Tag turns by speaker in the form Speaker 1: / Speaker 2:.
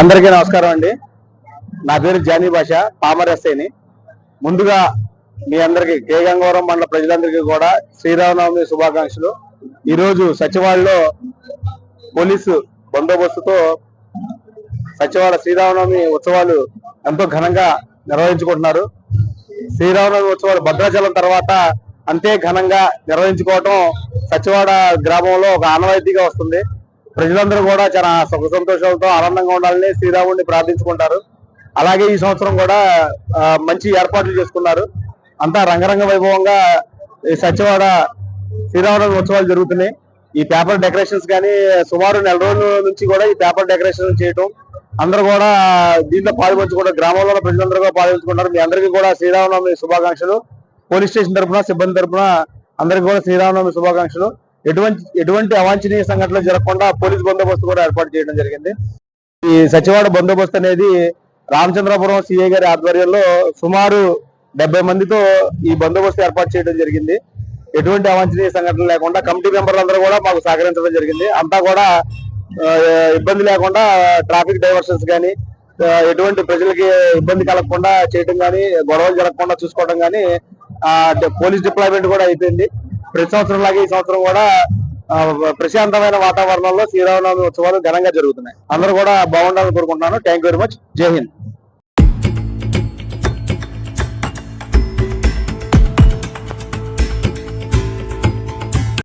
Speaker 1: అందరికీ నమస్కారం అండి. నా పేరు జానీ భాష పామరస్సేని ముందుగా మీ అందరికి కే గంగవరం మండల ప్రజలందరికీ కూడా శ్రీరామనవమి శుభాకాంక్షలు. ఈరోజు సచివాలయంలో పోలీసు బందోబస్తుతో సచివాలయ శ్రీరామనవమి ఉత్సవాలు ఎంతో ఘనంగా నిర్వహించుకుంటున్నారు. శ్రీరామనవమి ఉత్సవాలు భద్రాచలం తర్వాత అంతే ఘనంగా నిర్వహించుకోవటం సచివాడ గ్రామంలో ఒక ఆనవాయితీగా వస్తుంది. ప్రజలందరూ కూడా చాలా సుఖ సంతోషాలతో ఆనందంగా ఉండాలని శ్రీరాముడిని ప్రార్థించుకుంటారు. అలాగే ఈ సంవత్సరం కూడా మంచి ఏర్పాట్లు చేసుకున్నారు. అంతా రంగరంగ వైభవంగా ఈ సచివాడ శ్రీరామనవమి ఉత్సవాలు జరుగుతున్నాయి. ఈ పేపర్ డెకరేషన్స్ కానీ సుమారు నెల రోజుల నుంచి కూడా ఈ పేపర్ డెకరేషన్ చేయటం అందరూ కూడా దీంట్లో పాల్పంచుకుంటారు. గ్రామంలో ఉన్న ప్రజలందరూ కూడా పాల్పంచుకుంటారు. మీ అందరికీ కూడా శ్రీరామనవమి శుభాకాంక్షలు. పోలీస్ స్టేషన్ తరపున సిబ్బంది తరఫున అందరికీ కూడా శ్రీరామనవమి శుభాకాంక్షలు. ఎటువంటి ఎటువంటి అవాంఛనీయ సంఘటనలు జరగకుండా పోలీస్ బందోబస్తు కూడా ఏర్పాటు చేయడం జరిగింది. ఈ సచివాడ బందోబస్తు అనేది రామచంద్రపురం సిఐ గారి ఆధ్వర్యంలో సుమారు డెబ్బై మందితో ఈ బందోబస్తు ఏర్పాటు చేయడం జరిగింది. ఎటువంటి అవాంఛనీయ సంఘటనలు లేకుండా కమిటీ మెంబర్లందరూ కూడా మాకు సహకరించడం జరిగింది. అంతా కూడా ఇబ్బంది లేకుండా ట్రాఫిక్ డైవర్షన్స్ కానీ ఎటువంటి ప్రజలకి ఇబ్బంది కలగకుండా చేయడం కానీ గొడవలు జరగకుండా చూసుకోవడం కానీ పోలీస్ డిప్లాయ్మెంట్ కూడా అయిపోయింది. ప్రతి సంవత్సరం లాగా ఈ సంవత్సరం కూడా ప్రశాంతమైన వాతావరణంలో శ్రీరామనవమి ఉత్సవాలు ఘనంగా జరుగుతున్నాయి. అందరూ కూడా బాగుండాలని కోరుకుంటున్నాను. థ్యాంక్ వెరీ మచ్ జై హింద్